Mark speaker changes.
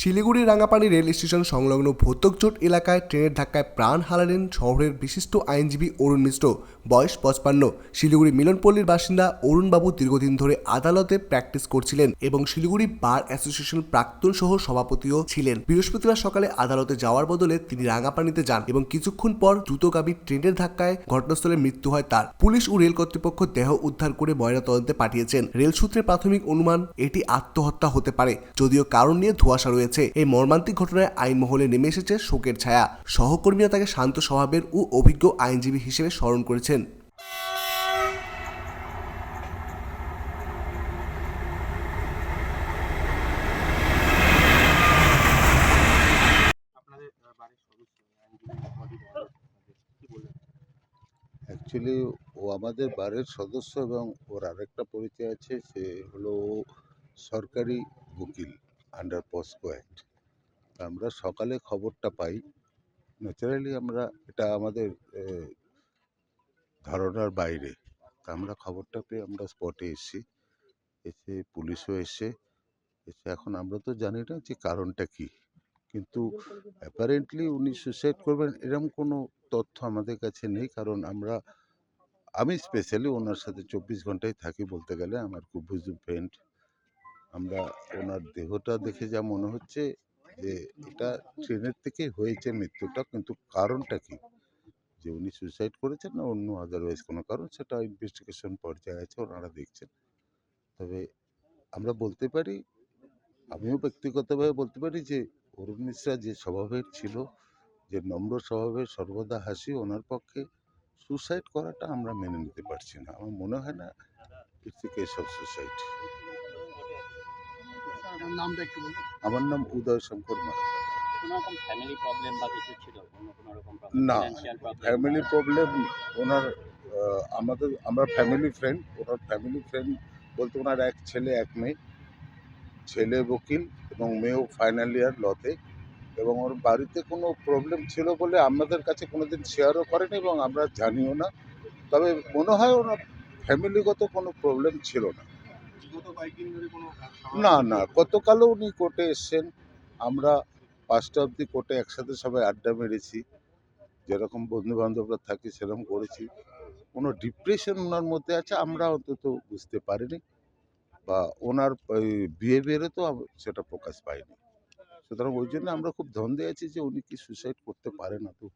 Speaker 1: Siliguri Rangapani rail station সংলগ্ন ভৌতকচোট এলাকায় ট্রেনের ধাক্কায় প্রাণ হারালেন শহরের বিশিষ্ট আইনজীবী অরুণ মিশ্র। বয়স পঁচপান্ন। শিলিগুড়ি মিলনপল্লীর বাসিন্দা অরুণবাবু দীর্ঘদিন ধরে আদালতে প্র্যাকটিস করছিলেন এবং শিলিগুড়ি বার অ্যাসোসিয়েশন প্রাক্তন সহ সভাপতিও ছিলেন। বৃহস্পতিবার সকালে আদালতে যাওয়ার বদলে তিনি রাঙাপানিতে যান এবং কিছুক্ষণ পর দ্রুতগামী ট্রেনের ধাক্কায় ঘটনাস্থলে মৃত্যু হয় তার। পুলিশ ও রেল কর্তৃপক্ষ দেহ উদ্ধার করে ময়নাতদন্তে পাঠিয়েছেন। রেল সূত্রে প্রাথমিক অনুমান, এটি আত্মহত্যা হতে পারে, যদিও কারণ নিয়ে ধোঁয়াশা রয়েছে। এই মর্মান্তিক ঘটনায় আইন মহলে নেমে এসেছে শোকের ছায়া। সহকর্মীরা তাকে শান্ত স্বভাবের ও অভিজ্ঞ আইনজীবী হিসেবে স্মরণ করেছেন।
Speaker 2: বাড়ির
Speaker 3: অ্যাকচুয়ালি ও আমাদের বারের সদস্য এবং ওর আরেকটা পরিচয় আছে সে হলো সরকারি উকিল। আন্ডার পস্কো অ্যাক্ট আমরা সকালে খবরটা পাই। ন্যাচারালি আমরা এটা আমাদের ধারণার বাইরে। তা আমরা খবরটা পেয়ে আমরা স্পটে এসেছি। এসে পুলিশও এসে এসে এখন আমরা তো জানি না যে কারণটা কি। কিন্তু অ্যাপারেন্টলি উনি সুসাইড করবেন এরকম কোনো তথ্য আমাদের কাছে নেই। কারণ আমরা, আমি স্পেশালি ওনার সাথে চব্বিশ ঘন্টায় থাকি বলতে গেলে। আমার খুব ফ্রেন্ড আমরা ওনার দেহটা দেখে যা মনে হচ্ছে যে, এটা ট্রেনের থেকে হয়েছে মৃত্যুটা, কিন্তু কারণটা কি? যে, উনি সুইসাইড করেছেন না অন্য আদারওয়াইজ কোনো কারণ? সেটা ইনভেস্টিগেশন পর্যায়ে আছে, ওনারা দেখছেন। তবে আমরা বলতে পারি, আমিও ব্যক্তিগতভাবে বলতে পারি যে, অরুণ মিশ্রা যে স্বভাবের ছিল, যে নম্র স্বভাবের, সর্বদা হাসি ওনার পক্ষে সুসাইড করাটা আমরা মেনে নিতে পারছি না। আমার মনে হয় না it's a case of suicide
Speaker 2: নামটা একটু বলুন।
Speaker 3: আমার নাম উদয় শঙ্কর মারাদা
Speaker 4: ফ্যামিলি প্রবলেম বা কিছু ছিল? অন্য কোনো রকম
Speaker 3: না, ফ্যামিলি প্রবলেম ওনার আমাদের আমরা ফ্যামিলি ফ্রেন্ড ওনার ফ্যামিলি ফ্রেন্ড বলতে ওনার এক ছেলে এক মেয়ে। ছেলে বকিল এবং মেয়েও ফাইনাল ইয়ার লতে এবং ওর বাড়িতে কোনো প্রবলেম ছিল বলে আমাদের কাছে কোনোদিন শেয়ারও করেনি এবং আমরা জানিও না। তবে মনে হয় ওনার ফ্যামিলিগত কোনো প্রবলেম ছিল না। না না গতকালও উনি কোর্টে এসছেন। আমরা পাঁচটা অবধি কোর্টে একসাথে সবাই আড্ডা মেরেছি। যেরকম বন্ধু বান্ধবরা থাকি সেরকম করেছি। কোনো ডিপ্রেশন ওনার মধ্যে আছে আমরা অন্তত বুঝতে পারিনি। বা ওনার বিহেভিয়ারে তো সেটা প্রকাশ পায়নি সুতরাং ওই জন্য আমরা খুব ধন্দে আছি যে উনি কি সুইসাইড করতে পারেন না তো